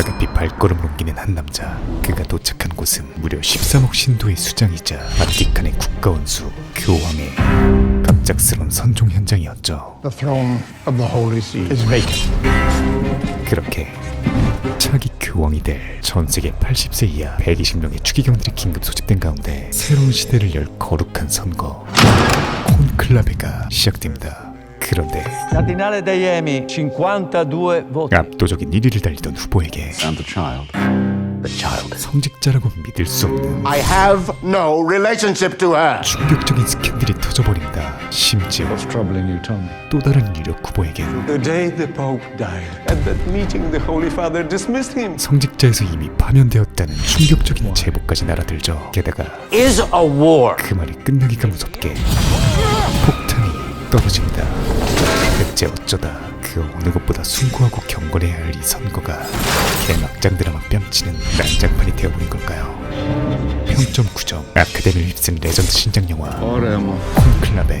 다급히 발걸음을 옮기는 한 남자 그가 도착한 곳은 무려 13억 신도의 수장이자 바티칸의 국가원수 교황의 갑작스러운 선종 현장이었죠. 그렇게 차기 교황이 될 전 세계 80세 이하 120명의 추기경들이 긴급 소집된 가운데 새로운 시대를 열 거룩한 선거 콘클라베가 시작됩니다. 그런데 Cardinale Daiemi, 52 voti. 압도적인 1위를 달리던 후보에게 and the child. The child. 성직자라고 믿을 수 없는 I have no relationship to her. 충격적인 스캔들이 터져버립니다. 심지어? 또 다른 유력 후보에게 The day the Pope died, at that meeting, the Holy Father dismissed him. 성직자에서 이미 파면되었다는 충격적인 제보까지 날아들죠. 게다가 Is a war. 그 말이 끝나기가 무섭게 폭탄이 떨어집니다. 대체 어쩌다 그 어느 것보다 숭고하고 경건해야 할 이 선거가 개막장 드라마 뺨치는 난장판이 되어버린 걸까요? 평점 9점 아카데미를 휩쓴 레전드 신작 영화. 콘클라베